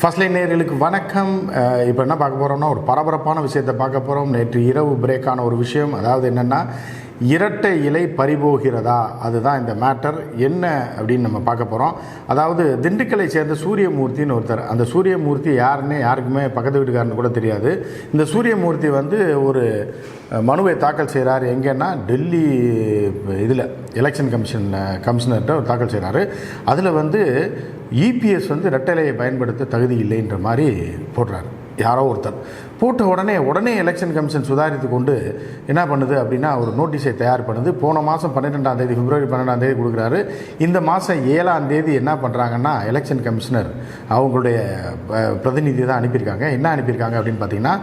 First line நேர்களுக்கு வணக்கம். இப்போ என்ன பார்க்க போகிறோம்னா ஒரு பரபரப்பான விஷயத்தை பார்க்க போகிறோம் நேற்று இரவு பிரேக்கான ஒரு விஷயம். அதாவது என்னென்னா இரட்டை இலை பறிபோகிறதா? அதுதான் இந்த மேட்டர் என்ன அப்படின்னு நம்ம பார்க்க போகிறோம் அதாவது திண்டுக்கலை சேர்ந்த சூரியமூர்த்தின்னு ஒருத்தர். அந்த சூரியமூர்த்தி யாருன்னு யாருக்குமே பக்கத்து வீட்டுக்காரன்னு கூட தெரியாது. இந்த சூரியமூர்த்தி வந்து ஒரு மனுவை தாக்கல் செய்கிறார் எங்கன்னா டெல்லி இதில் எலெக்ஷன் கமிஷன் கமிஷனர்கிட்ட ஒரு தாக்கல் செய்கிறாரு அதில் வந்து இபிஎஸ் வந்து ரெட்டலையை பயன்படுத்த தகுதி இல்லைன்ற மாதிரி போடுறாரு. யாரோ ஒருத்தர். போட்ட உடனே உடனே எலெக்ஷன் கமிஷன் சுதாரித்து கொண்டு என்ன பண்ணுது அப்படின்னா ஒரு நோட்டீஸை தயார் பண்ணுது. போன மாதம் பன்னிரெண்டாம் தேதி பிப்ரவரி பன்னெண்டாம் தேதி கொடுக்குறாரு. இந்த மாதம் ஏழாம் தேதி என்ன பண்ணுறாங்கன்னா எலெக்ஷன் கமிஷனர் அவங்களுடைய பிரதிநிதி தான் அனுப்பியிருக்காங்க. என்ன அனுப்பியிருக்காங்க அப்படின்னு பார்த்தீங்கன்னா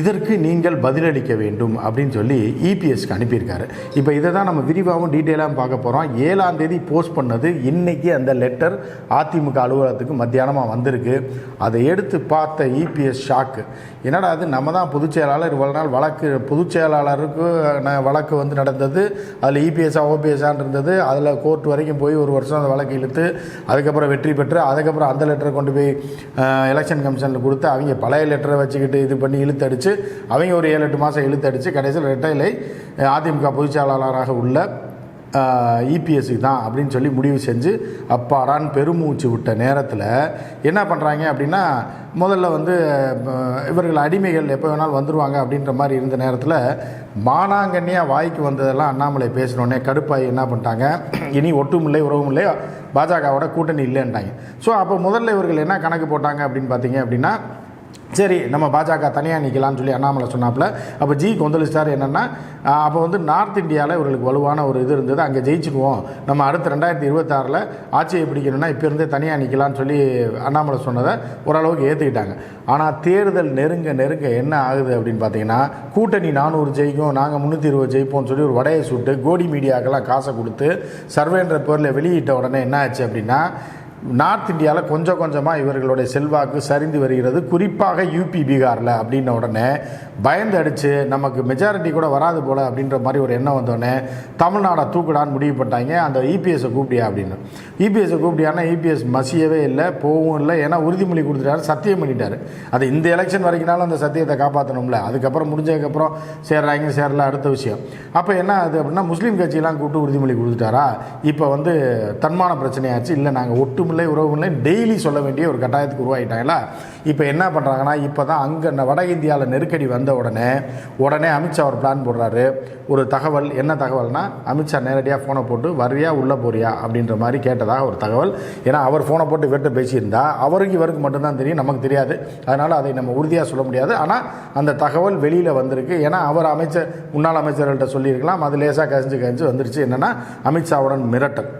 இதற்கு நீங்கள் பதிலளிக்க வேண்டும் அப்படின்னு சொல்லி இபிஎஸ்க்கு அனுப்பியிருக்காரு. இப்போ இதை தான் நம்ம விரிவாகவும் டீட்டெயிலாகவும் பார்க்க போகிறோம் ஏழாம் தேதி போஸ்ட் பண்ணது இன்றைக்கி அந்த லெட்டர் அதிமுக அலுவலகத்துக்கு மத்தியானமாக வந்திருக்கு. அதை எடுத்து பார்த்த இபிஎஸ் ஷாக்கு என்னடா அது நம்ம தான் பொதுச் செயலாளர். இவ்வளோ நாள் வழக்கு பொதுச் செயலாளருக்கு ந- வழக்கு வந்து நடந்தது. அதில் இபிஎஸ்ஆ ஓபிஎஸ்ஆன் இருந்தது. அதில் கோர்ட் வரைக்கும் போய் ஒரு வருஷம் அந்த வழக்கு இழுத்து அதுக்கப்புறம் வெற்றி பெற்று அதுக்கப்புறம் அந்த லெட்டரை கொண்டு போய் எலெக்ஷன் கமிஷனில் கொடுத்து அவங்க பழைய லெட்டரை வச்சுக்கிட்டு இது பண்ணி இழுத்தடிச்சு அவங்க ஒரு ஏழு எட்டு மாதம் இழுத்தடிச்சு கடைசியில் ரெட்டையிலை அதிமுக பொதுச் செயலாளராக உள்ள இபிஎஸ்சி தான் அப்படின்னு சொல்லி முடிவு செஞ்சு அப்பாடான்னு பெருமூச்சு விட்ட நேரத்தில் என்ன பண்ணுறாங்க அப்படின்னா முதல்ல வந்து இவர்கள் அடிமைகள் எப்போ வேணாலும் வந்துருவாங்க அப்படின்ற மாதிரி இருந்த நேரத்தில் மானாங்கண்ணியாக வாய்க்கு வந்ததெல்லாம் அண்ணாமலை பேசினோடனே கடுப்பாய் என்ன பண்ணிட்டாங்க இனி ஒட்டுமில்லை உறவுமில்லை பாஜகவோட கூட்டணி இல்லைன்ட்டாங்க. ஸோ அப்போ முதல்ல இவர்கள் என்ன கணக்கு போட்டாங்க அப்படின்னு பார்த்தீங்க அப்படின்னா சரி நம்ம பாஜக தனியாக நிற்கலாம்னு சொல்லி அண்ணாமலை சொன்னாப்புல. அப்போ ஜி கொந்தளிச்சார் என்னென்னா அப்போ வந்து நார்த் இந்தியாவில் இவர்களுக்கு வலுவான ஒரு இது இருந்தது அங்கே ஜெயிச்சுக்குவோம். நம்ம அடுத்த ரெண்டாயிரத்தி இருபத்தாறில் ஆட்சியை பிடிக்கணும்னா இப்போ இருந்தே தனியாக நிற்கலாம்னு சொல்லி அண்ணாமலை சொன்னதை ஓரளவுக்கு ஏற்றுக்கிட்டாங்க ஆனால் தேர்தல் நெருங்க நெருங்க என்ன ஆகுது அப்படின்னு பார்த்தீங்கன்னா கூட்டணி நானூறு ஜெயிக்கும் நாங்கள் முந்நூற்றி இருபது ஜெயிப்போம்னு சொல்லி ஒரு வடையை சுட்டு கோடி மீடியாக்கெல்லாம் காசை கொடுத்து சர்வேன்ற பேரில் வெளியிட்ட உடனே என்ன ஆச்சு அப்படின்னா நார்த் இந்தியாவில் கொஞ்சம் கொஞ்சமாக இவர்களுடைய செல்வாக்கு சரிந்து வருகிறது. குறிப்பாக யூபி பீகாரில் அப்படின்ன உடனே பயந்து அடித்து நமக்கு மெஜாரிட்டி கூட வராது போல் அப்படின்ற மாதிரி ஒரு எண்ணம் வந்தோடனே தமிழ்நாடை தூக்குடான்னு முடிவு பண்ணிட்டாங்க. அந்த இபிஎஸ்ஸை கூப்பிடியா அப்படின்னு. இபிஎஸ்ஸை கூப்பிடியானா இபிஎஸ் மசியவே இல்லை போகவும் இல்லை. ஏன்னா உறுதிமொழி கொடுத்துட்டாரு சத்தியம் பண்ணிட்டாரு. அது இந்த எலெக்ஷன் வரைக்கும்னாலும் அந்த சத்தியத்தை காப்பாற்றணும்ல அதுக்கப்புறம் முடிஞ்சதுக்கப்புறம் சேர்றாங்க சேரல அடுத்த விஷயம். அப்போ என்ன அது அப்படின்னா முஸ்லீம் கட்சியெல்லாம் கூப்பிட்டு உறுதிமொழி கொடுத்துட்டாரா? இப்போ வந்து தன்மான பிரச்சனையாச்சு. இல்லை நாங்கள் ஒட்டுமொழி உறவுமில்லை டெய்லி சொல்ல வேண்டிய ஒரு கட்டாயத்துக்கு உருவாகிட்டாங்களா? இப்போ என்ன பண்ணுறாங்கன்னா இப்போ தான் அங்கே வட இந்தியாவில் நெருக்கடி வந்த உடனே உடனே அமித்ஷா ஒரு பிளான் போடுறாரு. ஒரு தகவல் என்ன தகவல்னா அமித்ஷா நேரடியாக ஃபோனை போட்டு வரியா உள்ளே போறியா? அப்படின்ற மாதிரி கேட்டதாக ஒரு தகவல். ஏன்னா அவர் ஃபோனை போட்டு வெட்டு பேசியிருந்தா அவருக்கு இவருக்கு மட்டும்தான் தெரியும் நமக்கு தெரியாது. அதனால் அதை நம்ம உறுதியாக சொல்ல முடியாது. ஆனால் அந்த தகவல் வெளியில் வந்திருக்கு. ஏன்னா அவர் அமைச்சர் முன்னாள் அமைச்சர்கள்ட்ட சொல்லியிருக்கலாம். அது லேசாக கசிஞ்சு கசிஞ்சு வந்துருச்சு. என்னென்னா அமித்ஷாவுடன் மிரட்டல்.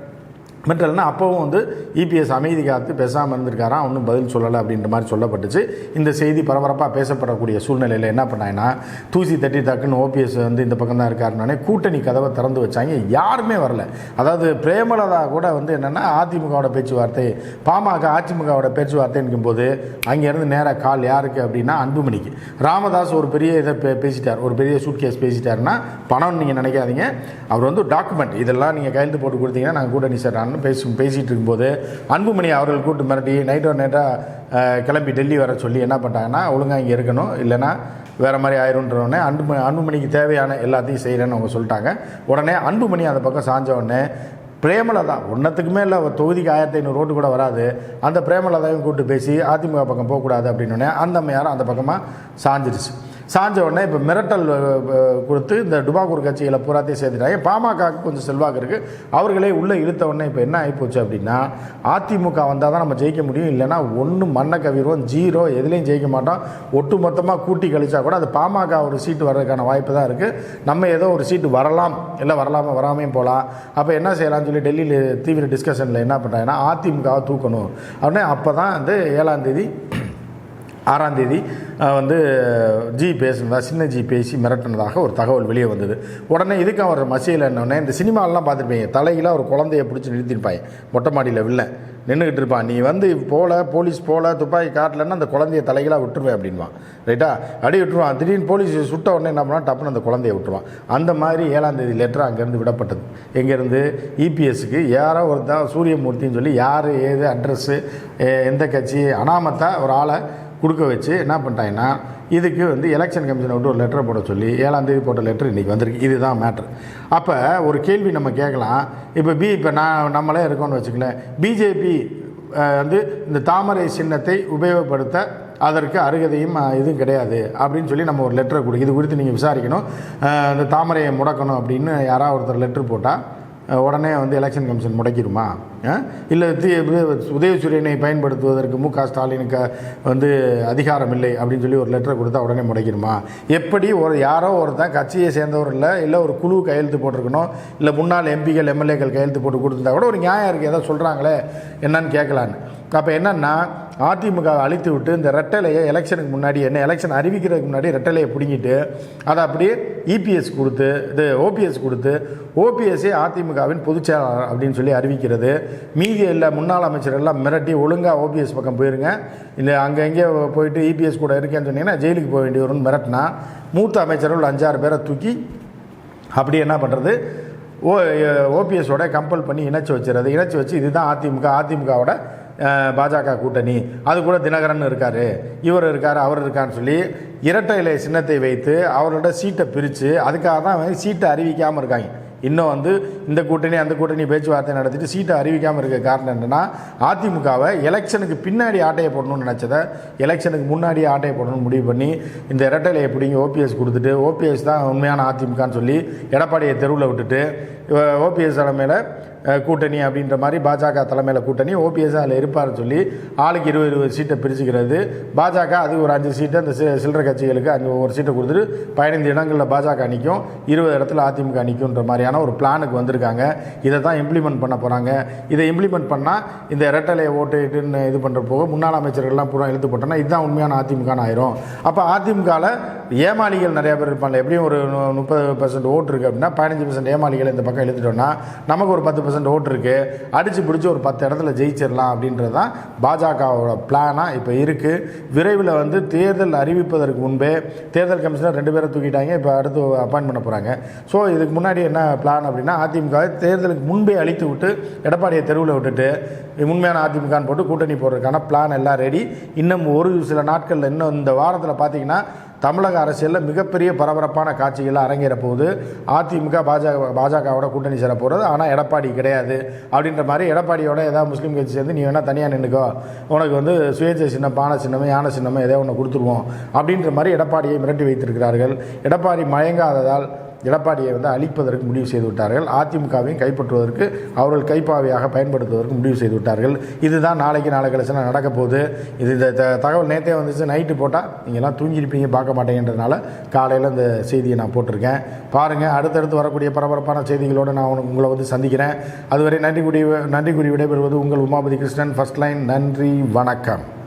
மிரட்டல்னா அப்போவும் வந்து இபிஎஸ் அமைதி காத்து பேசாமல் இருந்திருக்காராம் ஒன்றும் பதில் சொல்லலை அப்படின்ற மாதிரி சொல்லப்பட்டுச்சு. இந்த செய்தி பரபரப்பாக பேசப்படக்கூடிய சூழ்நிலையில் என்ன பண்ணாங்கன்னா தூசி தட்டி தக்குன்னு ஓபிஎஸ் வந்து இந்த பக்கம் தான் இருக்காருனானே கூட்டணி கதவை திறந்து வச்சாங்க. யாருமே வரல. அதாவது பிரேமலதா கூட வந்து என்னென்னா அதிமுகவோட பேச்சுவார்த்தை பாமக அதிமுகவோட பேச்சுவார்த்தைன்னும் போது அங்கேருந்து நேராக கால் யாருக்கு அப்படின்னா அன்புமணிக்கு. ராமதாஸ் ஒரு பெரிய இதை பே பேசிட்டார். ஒரு பெரிய சூட்கேஸ் பேசிட்டாருன்னா பணம்னு நீங்கள் நினைக்காதீங்க. அவர் வந்து டாக்குமெண்ட் இதெல்லாம் நீங்கள் கையெழுத்து போட்டு கொடுத்தீங்கன்னா நாங்கள் கூட்டணி சேர்றான்னு பேசி பேசிகிட்டு இருக்கும்போது அன்புமணி அவர்கள் கூட்டு மிரட்டி நைட்டோ நைட்டாக கிளம்பி டெல்லி வர சொல்லி என்ன பண்ணிட்டாங்கன்னா ஒழுங்காக இங்கே இருக்கணும். இல்லைன்னா வேறு மாதிரி ஆயிரும்ன்றவுடனே அன்பு அன்புமணிக்கு தேவையான எல்லாத்தையும் செய்கிறேன்னு அவங்க சொல்லிட்டாங்க. உடனே அன்புமணி அந்த பக்கம் சாஞ்ச உடனே பிரேமலதா ஒன்றத்துக்குமே இல்லை தொகுதிக்கு ஆயிரத்தி ஐநூறு ரோடு கூட வராது. அந்த பிரேமலதாவையும் கூப்பிட்டு பேசி அதிமுக பக்கம் போகக்கூடாது அப்படின்னோடனே அந்த அம்மையாரும் அந்த பக்கமாக சாஞ்சிருச்சு. சாஞ்ச உடனே இப்போ மிரட்டல் கொடுத்து இந்த டுபாக்கூர் கட்சிகளை பூராத்தையும் சேர்த்துட்டாங்க. பாமகவுக்கு கொஞ்சம் செல்வாக்கு இருக்குது அவர்களே உள்ளே இழுத்த உடனே இப்போ என்ன ஆகிப்போச்சு அப்படின்னா அதிமுக வந்தால் தான் நம்ம ஜெயிக்க முடியும். இல்லைன்னா ஒன்று மண்ணை கவிரும் ஜீரோ எதுலேயும் ஜெயிக்க மாட்டோம். ஒட்டு மொத்தமாக கூட்டி கழிச்சா கூட அது பாமக ஒரு சீட்டு வர்றதுக்கான வாய்ப்பு தான் இருக்குது நம்ம ஏதோ ஒரு சீட்டு வரலாம். இல்லை வரலாமா வராமையும் போகலாம் அப்போ என்ன செய்யலாம்னு சொல்லி டெல்லியில் தீவிர டிஸ்கஷனில் என்ன பண்ணுறாங்கன்னா அதிமுகவை தூக்கணும். அப்படின்னா அப்போ தான் வந்து ஏழாம் தேதி ஆறாம் தேதி வந்து ஜி பேசுனதா சின்ன ஜி பேசி மிரட்டினதாக ஒரு தகவல் வெளியே வந்தது. உடனே இதுக்கு அவர் மசியில் என்னோடனே இந்த சினிமாலெலாம் பார்த்துருப்பீங்க. தலையில் ஒரு குழந்தைய பிடிச்சி நிறுத்திருப்பாங்க. மொட்டை மாடியில் வில்ல. நின்றுக்கிட்டு இருப்பான். நீ வந்து போல போலீஸ் போல துப்பாக்கி காட்டலன்னா அந்த குழந்தைய தலைகளாக விட்டுருவேன் அப்படின்வான். ரைட்டா? அடி விட்டுருவான். திடீர்னு போலீஸ் சுட்ட உடனே என்ன பண்ணால் டப்புன்னு அந்த குழந்தைய விட்டுருவான். அந்த மாதிரி ஏழாம் தேதி லெட்டர் அங்கேருந்து விடப்பட்டது. எங்கேருந்து? இபிஎஸ்க்கு யாரோ ஒருத்தான் சூரியமூர்த்தின்னு சொல்லி யார் ஏது அட்ரஸ்ஸு எந்த கட்சி அனாமத்தா ஒரு ஆளை கொடுக்க வச்சு என்ன பண்ணிட்டாங்கன்னா இதுக்கு வந்து எலெக்ஷன் கமிஷனை விட்டு ஒரு லெட்டரை போட சொல்லி ஏழாந்தேதி போட்ட லெட்டர் இன்றைக்கி வந்திருக்கு. இதுதான் மேட்ரு அப்போ ஒரு கேள்வி நம்ம கேட்கலாம். இப்போ பி இப்போ நான் நம்மளே இருக்கோம்னு வச்சுக்கலேன் பிஜேபி வந்து இந்த தாமரை சின்னத்தை உபயோகப்படுத்த அதற்கு அருகதையும் இதுவும் கிடையாது அப்படின்னு சொல்லி நம்ம ஒரு லெட்டரை கொடு இது குறித்து நீங்கள் விசாரிக்கணும். இந்த தாமரையை முடக்கணும் அப்படின்னு யாராவது ஒருத்தர் லெட்ரு போட்டால் உடனே வந்து எலெக்ஷன் கமிஷன் முடக்கிடுமா? இல்லை உதயசூரியனை பயன்படுத்துவதற்கு மு க ஸ்டாலினுக்கு வந்து அதிகாரம் இல்லை அப்படின்னு சொல்லி ஒரு லெட்டர் கொடுத்தா உடனே முடக்கிடுமா? எப்படி ஒரு யாரோ ஒருத்தன் கட்சியை சேர்ந்தவர் இல்லை இல்லை ஒரு குழு கையெழுத்து போட்டிருக்கணும் இல்லை முன்னாள் எம்பிகள் எம்எல்ஏக்கள் கையெழுத்து போட்டு கொடுத்துருந்தா கூட ஒரு நியாயம் இருக்குது ஏதோ சொல்கிறாங்களே என்னன்னு கேட்கலான்னு. அப்போ என்னன்னா அதிமுக அழித்து விட்டு இந்த ரெட்டலையை எலெக்ஷனுக்கு முன்னாடி என்ன எலெக்ஷன் அறிவிக்கிறதுக்கு முன்னாடி ரெட்டலையை பிடுங்கிட்டு அதை அப்படியே இபிஎஸ் கொடுத்து இது ஓபிஎஸ் கொடுத்து ஓபிஎஸ்ஸே அதிமுகவின் பொதுச் செயலாளர் அப்படின்னு சொல்லி அறிவிக்கிறது. மீதி இல்லை முன்னாள் அமைச்சர் எல்லாம் மிரட்டி ஒழுங்காக ஓபிஎஸ் பக்கம் போயிருங்க. இல்லை அங்கே எங்கே போயிட்டு இபிஎஸ் கூட இருக்கேன்னு சொன்னீங்கன்னா ஜெயிலுக்கு போக வேண்டி வரும்னு மிரட்டினா மூத்த அமைச்சர்கள் அஞ்சாறு பேரை தூக்கி அப்படி என்ன பண்ணுறது ஓ ஓபிஎஸோட கம்பல் பண்ணி இணைச்சி வச்சுறது இணைச்சி வச்சு இதுதான் அதிமுக. அதிமுகவோட பாஜக கூட்டணி. அது கூட தினகரன் இருக்கார். இவர் இருக்கார் அவர் இருக்கான்னு சொல்லி இரட்டை இலை சின்னத்தை வைத்து அவரோட சீட்டை பிரித்து அதுக்காக தான் சீட்டை அறிவிக்காமல் இருக்காங்க. இன்னும் வந்து இந்த கூட்டணி அந்த கூட்டணி பேச்சுவார்த்தை நடத்திட்டு சீட்டை அறிவிக்காமல் இருக்க காரணம் என்னென்னா அதிமுகவை எலெக்ஷனுக்கு பின்னாடி ஆட்டையை போடணும்னு நினச்சதை எலெக்ஷனுக்கு முன்னாடி ஆட்டையை போடணும்னு முடிவு பண்ணி இந்த இரட்டைலையை பிடிங்கி ஓபிஎஸ் கொடுத்துட்டு ஓபிஎஸ் தான் உண்மையான அதிமுகன்னு சொல்லி எடப்பாடியை தெருவில் விட்டுட்டு ஓபிஎஸ் தலைமையில் கூட்டணி அப்படின்ற மாதிரி பாஜக தலைமையில் கூட்டணி ஓபிஎஸ் அதில் இருப்பார்னு சொல்லி ஆளுக்கு இருபது இருபது சீட்டை பிரிச்சுக்கிறது. பாஜக அது ஒரு அஞ்சு சீட்டு அந்த சி- சில்லற கட்சிகளுக்கு அஞ்சு ஒரு சீட்டை கொடுத்துட்டு பதினைந்து இடங்களில் பாஜக நிற்கும் இருபது இடத்துல அதிமுக நிற்கும்ன்ற மாதிரியான ஒரு பிளானுக்கு வந்திருக்காங்க. இதை தான் இம்ப்ளிமெண்ட் பண்ண போகிறாங்க இதை இம்ப்ளிமெண்ட் பண்ணால் இந்த இரட்டலை ஓட்டுன்னு இது பண்ணுற போக முன்னாள் அமைச்சர்கள்லாம் பூரா இழுத்து போட்டோன்னா இதுதான் உண்மையான அதிமுகன்னு ஆயிரும். அப்போ அதிமுகவில் ஏமாளிகள் நிறைய பேர் இருப்பாங்க. எப்படியும் ஒரு முப்பது பர்சன்ட் ஓட்டு இருக்குது அப்படின்னா பதினஞ்சு பர்சன்ட் ஏமாளிகள் இந்த பக்கம் எழுத்துட்டோம்னா நமக்கு ஒரு பத்து பர்சன்ட் ஓட்டு இருக்குது அடித்து பிடிச்சி ஒரு பத்து இடத்துல ஜெயிச்சிடலாம் அப்படின்றது தான் பாஜகவோட பிளானாக இப்போ இருக்குது விரைவில் வந்து தேர்தல் அறிவிப்பதற்கு முன்பே தேர்தல் கமிஷனர் ரெண்டு பேரை தூக்கிட்டாங்க இப்போ அடுத்து அப்பாயின் பண்ண போகிறாங்க ஸோ இதுக்கு முன்னாடி என்ன பிளான் அப்படின்னா அதிமுக தேர்தலுக்கு முன்பே அழித்து விட்டு எடப்பாடியை தெருவில் விட்டுட்டு உண்மையான அதிமுகன்னு போட்டு கூட்டணி போடுறதுக்கான பிளான் எல்லாம் ரெடி இன்னும் ஒரு சில நாட்களில் இன்னும் இந்த வாரத்தில் பார்த்தீங்கன்னா தமிழக அரசியலில் மிகப்பெரிய பரபரப்பான காட்சிகள் அரங்கேற போகுது. அதிமுக பாஜக பாஜகவோட கூட்டணி சேர போகிறது ஆனால் எடப்பாடி கிடையாது. அப்படின்ற மாதிரி எடப்பாடியோட ஏதாவது முஸ்லீம் கட்சி சேர்ந்து நீ வேணால் தனியாக நின்றுக்கோ உனக்கு வந்து சுயேட்சை சின்னம் பானை சின்னமோ யானை சின்னமோ ஏதோ ஒன்று கொடுத்துருவோம். அப்படின்ற மாதிரி எடப்பாடியை மிரட்டி வைத்திருக்கிறார்கள். எடப்பாடி மயங்காததால் எடப்பாடியை வந்து அழிப்பதற்கு முடிவு செய்து விட்டார்கள். அதிமுகவையும் கைப்பற்றுவதற்கு அவர்கள் கைப்பாவையாக பயன்படுத்துவதற்கு முடிவு செய்து விட்டார்கள். இதுதான் நாளைக்கு நாளை கழிச்சுனா நடக்க போகுது. இது இந்த த- தகவல் நேற்றே வந்துச்சு. நைட்டு போட்டால் நீங்கள்லாம் தூங்கியிருப்பீங்க பார்க்க மாட்டேங்கிறதுனால காலையில் இந்த செய்தியை நான் போட்டிருக்கேன். பாருங்கள் அடுத்தடுத்து வரக்கூடிய பரபரப்பான செய்திகளோடு நான் உனக்கு உங்களை வந்து சந்திக்கிறேன். அதுவரை நன்றி கூடிய நன்றி கூறி விடைபெறுவது உங்கள் உமாபதி கிருஷ்ணன். ஃபர்ஸ்ட் லைன் நன்றி வணக்கம்.